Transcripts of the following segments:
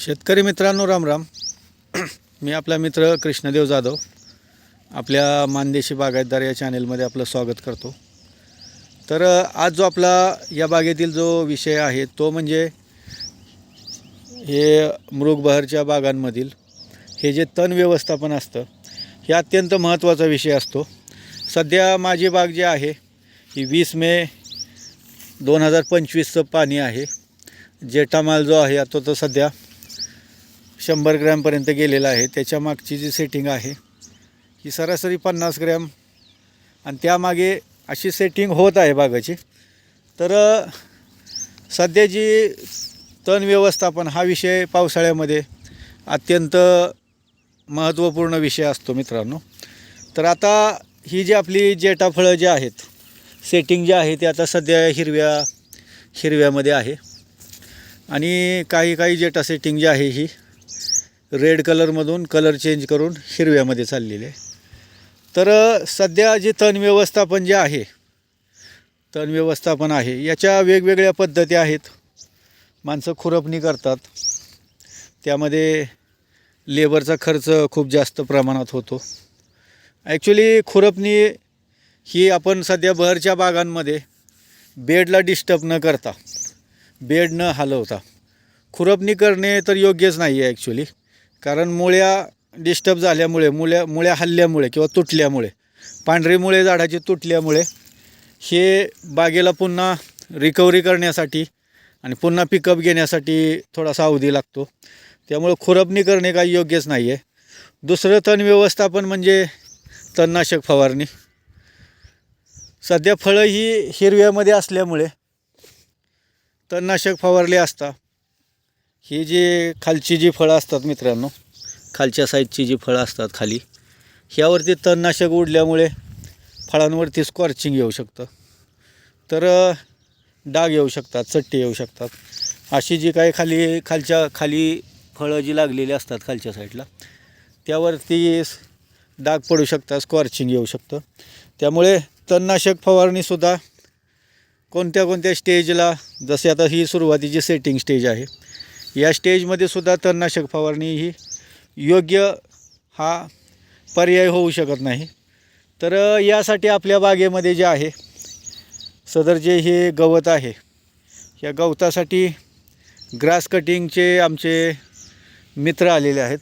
शेतकरी मित्रांनो रामराम मी आपला मित्र कृष्णदेव जाधव आपल्या मानदेशी बागायतदार या चॅनेलमध्ये आपलं स्वागत करतो. तर आज जो आपला या बागेतील जो विषय आहे तो म्हणजे हे मृगबहरच्या बागांमधील हे जे तण व्यवस्थापन असतं हे अत्यंत महत्त्वाचा विषय असतो. सध्या माझी बाग जी आहे ही वीस मे दोन हजार पंचवीसचं पाणी आहे. जेठामाल जो आहे आता तर सध्या शंभर ग्रॅमपर्यंत गेलेला आहे. त्याच्या मागची जी सेटिंग आहे ही सरासरी पन्नास ग्रॅम. आणि त्यामागे अशी सेटिंग होत आहे बागाची. तर सध्या जी तण व्यवस्थापन हा विषय पावसाळ्यामध्ये अत्यंत महत्त्वपूर्ण विषय असतो मित्रांनो. तर आता ही जी आपली जेटा फळं जी आहेत सेटिंग जे आहे ते आता सध्या हिरव्या हिरव्यामध्ये आहे. आणि काही काही जेटा सेटिंग जी आहे ही रेड कलरमधून कलर चेंज करून हिरव्यामध्ये चाललेले तर सध्या जे तण व्यवस्थापन जे आहे तण व्यवस्थापन आहे याच्या वेगवेगळ्या पद्धती आहेत. माणसं खुरपणी करतात. त्यामध्ये लेबरचा खर्च खूप जास्त प्रमाणात होतो. ॲक्च्युली खुरपणी ही आपण सध्या बहरच्या बागांमध्ये बेडला डिस्टर्ब न करता बेड न हलवता खुरपणी करणे तर योग्यच नाही आहे ॲक्च्युली कारण मुळ्या डिस्टर्ब झाल्यामुळे मुळ्या मुळ्या हल्ल्यामुळे किंवा तुटल्यामुळे पांढरी मुळे झाडाची तुटल्यामुळे हे बागेला पुन्हा रिकव्हरी करण्यासाठी आणि पुन्हा पिकअप घेण्यासाठी थोडासा अवधी लागतो. त्यामुळं खुरपणी करणे काही योग्यच नाही आहे दुसरं तण व्यवस्थापन म्हणजे तणनाशक फवारणी. सध्या फळं ही हिरव्यामध्ये असल्यामुळे तणनाशक फवारले असता ही जी खालची जी फळं असतात मित्रांनो खालच्या साईडची जी फळं असतात खाली ह्यावरती तणनाशक उडल्यामुळे फळांवरती स्कॉर्चिंग येऊ शकतं. तर डाग येऊ शकतात चट्टे येऊ शकतात. अशी जी काही खाली खालच्या खाली फळं जी लागलेली असतात खालच्या साईडला त्यावरती डाग पडू शकतात स्कॉर्चिंग येऊ शकतं. त्यामुळे तणनाशक फवारणीसुद्धा कोणत्या कोणत्या स्टेजला जसे आता ही सुरुवातीची सेटिंग स्टेज आहे या स्टेजमध्ये सुद्धा तणनाशक फवारणी ही योग्य हा पर्याय होऊ शकत नाही. तर यासाठी आपल्या बागेमध्ये जे आहे सदर जे हे गवत आहे या गवतासाठी ग्रास कटिंगचे आमचे मित्र आलेले आहेत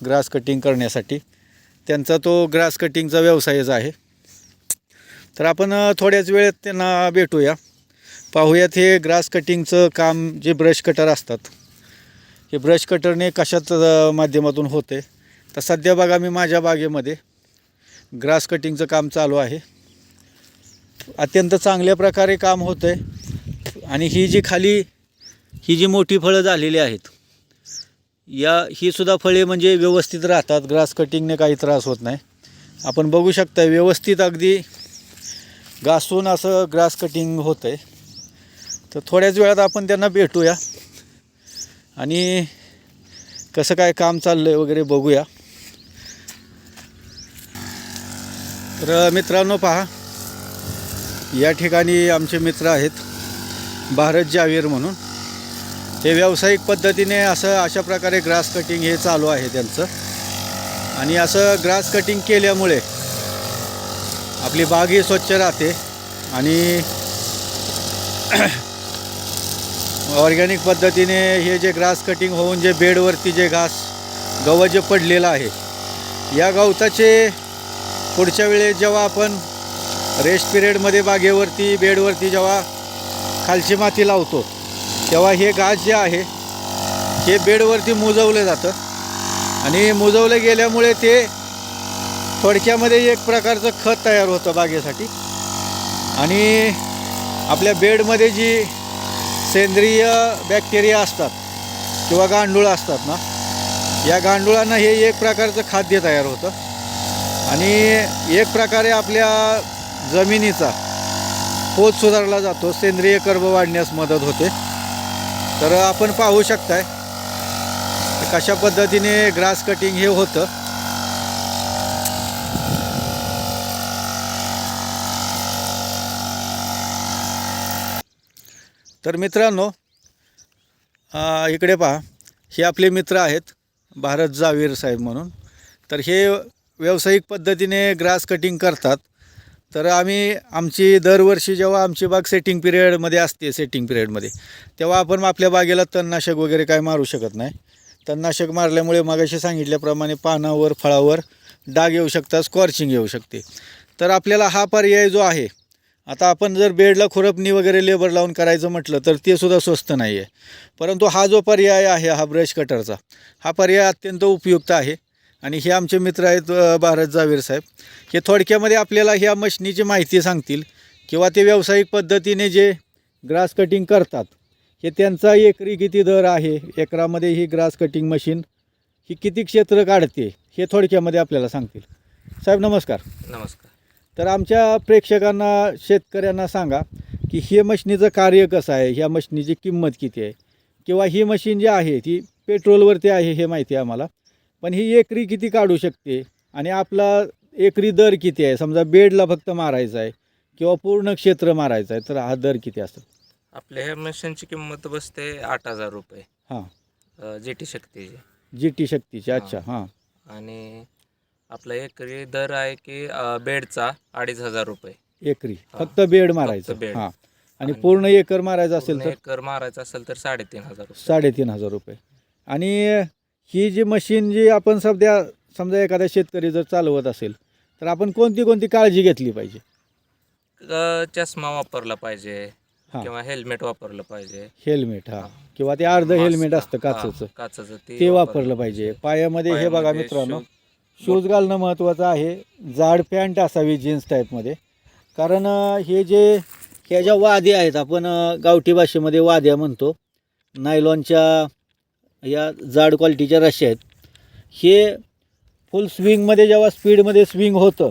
ग्रास कटिंग करण्यासाठी. त्यांचा तो ग्रास कटिंगचा व्यवसायच आहे. तर आपण थोड्याच वेळेत त्यांना भेटूया. पाहूयात हे ग्रास कटिंगचं काम जे ब्रश कटर असतात हे ब्रश कटरने कशाच माध्यमातून होते. तर सध्या बघा मी माझ्या बागेमध्ये ग्रास कटिंगचं काम चालू आहे. अत्यंत चांगल्या प्रकारे काम होतं आहे आणि ही जी खाली ही जी मोठी फळं झालेली आहेत या ही सुद्धा फळे म्हणजे व्यवस्थित राहतात. ग्रास कटिंगने काही त्रास होत नाही. आपण बघू शकता व्यवस्थित अगदी घासून असं ग्रास कटिंग होतं आहे तर थोड्याच वेळात आपण त्यांना भेटूया. आणि कसं काय काम चाललं आहे वगैरे बघूया. तर मित्रांनो पहा या ठिकाणी आमचे मित्र आहेत भारत जावीर म्हणून. हे व्यावसायिक पद्धतीने असं अशा प्रकारे ग्रास कटिंग हे चालू आहे त्यांचं. आणि असं ग्रास कटिंग केल्यामुळे आपली बाग ही स्वच्छ राहते. आणि ऑर्गॅनिक पद्धतीने हे जे ग्रास कटिंग होऊन जे बेडवरती जे घास गवत जे पडलेलं आहे या गवताचे पुढच्या वेळेस जेव्हा आपण रेस्ट पिरियडमध्ये बागेवरती बेडवरती जेव्हा खालची माती लावतो तेव्हा हे घास जे आहे हे बेडवरती मुजवलं जातं. आणि मुजवलं गेल्यामुळे ते थोडक्यामध्ये एक प्रकारचं खत तयार होतं बागेसाठी. आणि आपल्या बेडमध्ये जी सेंद्रिय बॅक्टेरिया असतात किंवा गांडूळ असतात ना या गांडुळांना हे एक प्रकारचं खाद्य तयार होतं. आणि एक प्रकारे आपल्या जमिनीचा पोत सुधारला जातो सेंद्रिय कर्ब वाढण्यास मदत होते. तर आपण पाहू शकताय कशा पद्धतीने ग्रास कटिंग हे होतं. तर मित्रांनो इकडे पहा. हे आपले मित्र आहेत भारत जावीर साहेब म्हणून. तर हे व्यावसायिक पद्धतीने ग्रास कटिंग करतात. तर आम्ही आमची दरवर्षी जेव्हा आमची बाग सेटिंग पिरियडमध्ये असते सेटिंग पिरियडमध्ये तेव्हा आपण आपल्या बागेला तणनाशक वगैरे काय मारू शकत नाही. तणनाशक मारल्यामुळे मागाशी सांगितल्याप्रमाणे पानावर फळावर डाग येऊ शकतात स्कॉर्चिंग येऊ शकते. तर आपल्याला हा पर्याय जो आहे आता आपण जर बेडला खुरपणी वगैरे लेबर लावून करायचं म्हटलं तर ते सुद्धा स्वस्त नाही आहे परंतु हा जो पर्याय आहे हा ब्रश कटरचा हा पर्याय अत्यंत उपयुक्त आहे. आणि हे आमचे मित्र आहेत भारत जावीर साहेब. हे थोडक्यामध्ये आपल्याला ह्या मशनीची माहिती सांगतील किंवा ते व्यावसायिक पद्धतीने जे ग्रास कटिंग करतात हे त्यांचा एकरी किती दर आहे एकरामध्ये ही ग्रास कटिंग मशीन ही किती क्षेत्र काढते हे थोडक्यामध्ये आपल्याला सांगतील. साहेब नमस्कार. नमस्कार. तर आमच्या प्रेक्षकांना शेतकऱ्यांना सांगा की हे मशिनीचं कार्य कसं आहे? ह्या मशिनीची किंमत किती आहे? किंवा ही मशीन जी आहे ती पेट्रोलवरती आहे हे माहिती आहे आम्हाला. पण ही एकरी किती काढू शकते? आणि आपला एकरी दर किती आहे? समजा बेडला फक्त मारायचा आहे किंवा पूर्ण क्षेत्र मारायचं आहे तर हा दर किती असेल आपल्या ह्या मशीनची किंमत बसते आठ हजार रुपये. हां. जी टी शक्तीची. जी टी शक्तीची अच्छा हां. आणि आपला एकरी दर आहे की अ, बेडचा अडीच हजार रुपये. एकरी. हां. फक्त बेड मारायचं. बेड. हां. आणि आणि पूर्ण एकर मारायचं असेल पूर्ण तर? एकर मारायचा असेल तर साडेतीन हजार रुपये. साडेतीन हजार रुपये. आणि ही जी मशीन जी आपण सध्या समजा एखादा शेतकरी जर चालवत असेल तर आपण कोणती कोणती काळजी घेतली पाहिजे? अ, चष्मा वापरला पाहिजे हां. किंवा हेल्मेट वापरलं पाहिजे. हेल्मेट हा. हां. किंवा ते अर्ध हेल्मेट असतं काचेचं. काचेचं ते वापरलं पाहिजे. पायामध्ये हे बघा मित्रांनो. शूज- घालणं महत्त्वाचं आहे. जाड पॅन्ट असावी जीन्स टाईपमध्ये. कारण हे जे ह्या ज्या वाद्या आहेत आपण गावठी भाषेमध्ये वाद्या म्हणतो नायलॉनच्या या जाड क्वालिटीच्या रश्या आहेत. हे फुल स्विंगमध्ये जेव्हा स्पीडमध्ये स्विंग होतं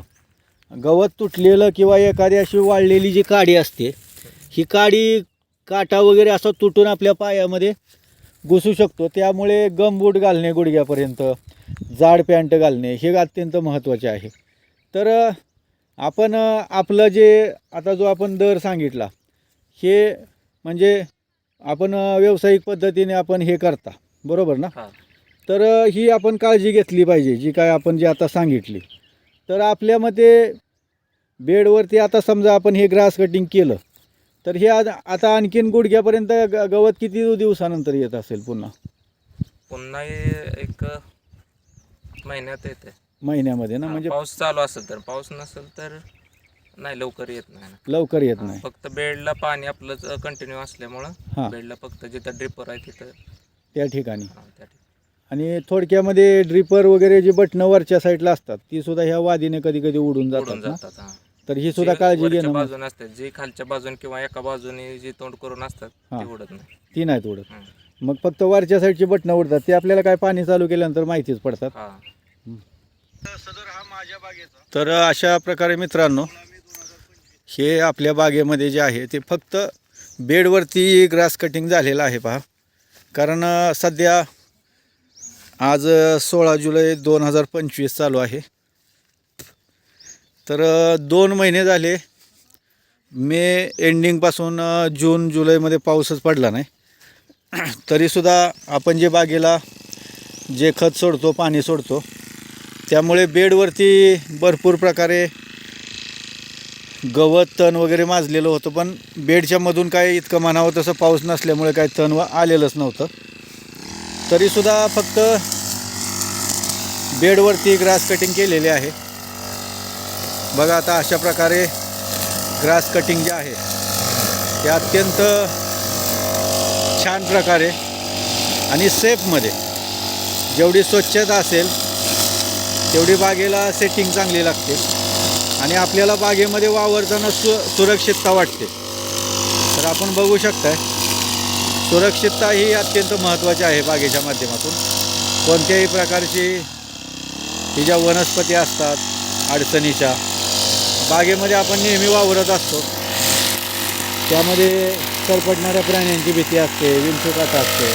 गवत तुटलेलं किंवा एखादी अशी वाळलेली जी काडी असते ही काडी काटा वगैरे असं तुटून आपल्या पायामध्ये घुसू शकतो. त्यामुळे गमबूट घालणे गुडघ्यापर्यंत जाड पॅन्ट घालणे हे अत्यंत महत्त्वाचे आहे. तर आपण आपलं जे आता जो आपण दर सांगितला हे म्हणजे आपण व्यावसायिक पद्धतीने आपण हे करता. बरोबर ना. तर ही आपण काळजी घेतली पाहिजे जी काय आपण जी आता सांगितली. तर आपल्या मते बेडवरती आता समजा आपण हे ग्रास कटिंग केलं तर हे आज आता आणखीन गुडघ्यापर्यंत ग- गवत किती दिवसानंतर येत असेल पुन्हा? पुन्हा हे एक महिन्यात येते. महिन्यामध्ये ना? म्हणजे पाऊस चालू असेल तर. पाऊस नसेल तर नाही लवकर येत नाही ना. लवकर येत नाही. फक्त बेडला पाणी आपलं कंटिन्यू असल्यामुळं हां. बेडला फक्त जिथं ड्रिपर आहे तिथं. त्या ठिकाणी. हा, त्या ठिकाणी. आणि थोडक्यामध्ये ड्रिपर वगैरे जी बटणं वरच्या साईडला असतात ती सुद्धा ह्या वादीने कधी कधी उडून उडून जातात ना? जातात हा. तर ही सुद्धा काळजी वरच्या घेणं बाजूने असतात जी खालच्या बाजूने किंवा एका बाजूने जी तोंड करून असतात. ती उडत नाही. ती नाहीत उडत. मग फक्त वरच्या साईडची बटणं उडतात. ते आपल्याला काय पाणी चालू केल्यानंतर माहितीच पडतात. हा. तर अशा प्रकारे मित्रांनो हे आपल्या बागेमध्ये जे आहे ते फक्त बेडवरती ग्रास कटिंग झालेलं आहे पहा. कारण अ, सध्या आज सोळा जुलै दोन हजार पंचवीस चालू आहे. तर दोन महिने झाले. मे एंडिंगपासून जून जुलैमध्ये पाऊसच पडला नाही. तरीसुद्धा आपण जे बागेला जे खत सोडतो पाणी सोडतो त्यामुळे बेडवरती भरपूर प्रकारे गवत तण वगैरे माजलेलं होतं. पण बेडच्या मधून काय इतकं म्हणावं तसं पाऊस नसल्यामुळे काय तण व आलेलंच नव्हतं. तरीसुद्धा फक्त बेडवरती ग्रास कटिंग केलेली आहे. बघा आता अशा प्रकारे ग्रास कटिंग जे आहे ते अत्यंत छान प्रकारे आणि सेफमध्ये जेवढी स्वच्छता असेल तेवढी बागेला सेटिंग चांगली लागते आणि आपल्याला बागेमध्ये वावरताना सु सुरक्षितता वाटते. तर आपण बघू शकताय सुरक्षितता ही अत्यंत महत्त्वाची आहे बागेच्या माध्यमातून. कोणत्याही प्रकारची ही ज्या वनस्पती असतात अडचणीच्या बागेमध्ये आपण नेहमी वावरत असतो. त्यामध्ये सरपटणाऱ्या प्राण्यांची भीती असते विंचुकाट असते.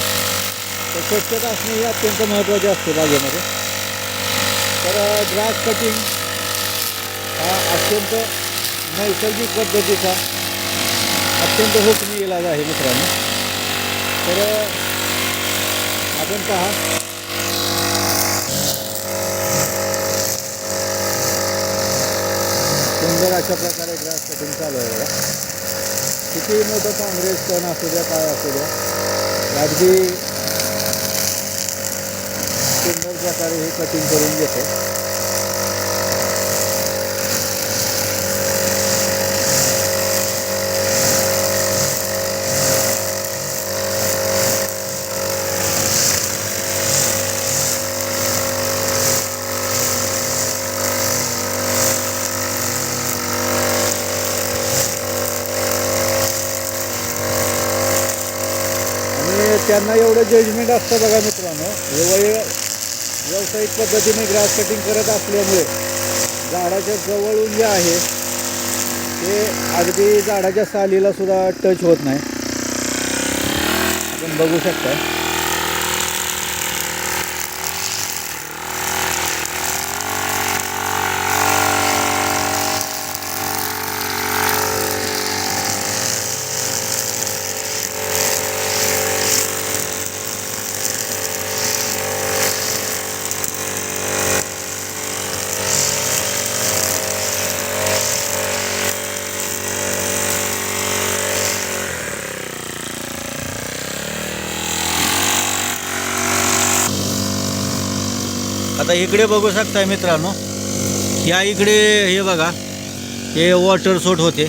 तर स्वच्छता असणे ही अत्यंत महत्त्वाची असते बागेमध्ये. तर ग्रास कटिंग हा अत्यंत नैसर्गिक पद्धतीचा अत्यंत हुकमी इलाज आहे मित्रांनो. तर आपण पहा सुंदर अशा प्रकारे ग्रास कटिंग चालू आहे बघा. किती मोठं काँग्रेस सण असू द्या काय असू द्या. अगदी सुंदर प्रकारे हे कटिंग करून घेते आणि त्यांना एवढं जजमेंट असतं बघा मित्रांनो. हे वय व्यावसायिक पद्धतीने ग्रास कटिंग करत असल्यामुळे झाडाच्या जवळून जे आहे ते अगदी झाडाच्या सालीला सुद्धा टच होत नाही. आपण बघू शकता. आता इकडे बघू शकताय मित्रांनो. या इकडे हे बघा हे वॉटर सोट होते.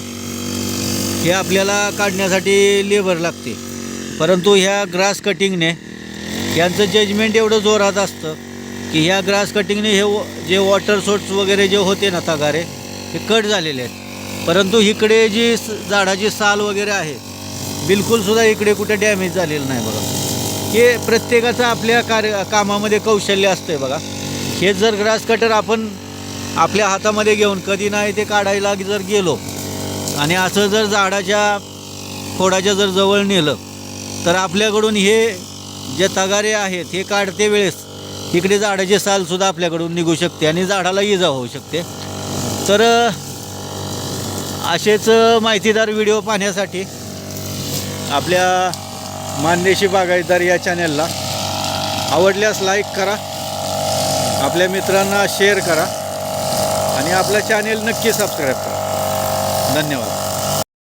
हे आपल्याला काढण्यासाठी लेबर लागते. परंतु ह्या ग्रास कटिंगने यांचं जजमेंट एवढं जोरात असतं की ह्या ग्रास कटिंगने हे व- जे वॉटर सोट्स वगैरे जे होते ना तगारे हे कट झालेले आहेत. परंतु इकडे जी स- झाडाची साल वगैरे आहे बिलकुलसुद्धा इकडे कुठे डॅमेज झालेलं नाही बघा. हे प्रत्येकाचं आपल्या कार्य कामामध्ये कौशल्य असतं आहे बघा. हेच जर ग्रास कटर आपण आपल्या हातामध्ये घेऊन कधी नाही ते काढायला जर गेलो आणि असं जर झाडाच्या खोडाच्या जर जवळ नेलं तर आपल्याकडून हे जे तगारे आहेत हे काढते वेळेस इकडे झाडाची सालसुद्धा आपल्याकडून निघू शकते आणि झाडाला इजा होऊ शकते. तर असेच माहितीदार व्हिडिओ पाहण्यासाठी आपल्या मानदेशी बागायतदार या चॅनलला आवडल्यास लाईक करा. आपल्या मित्रांना शेअर करा आणि आपलं चॅनेल नक्की सबस्क्राईब करा. धन्यवाद.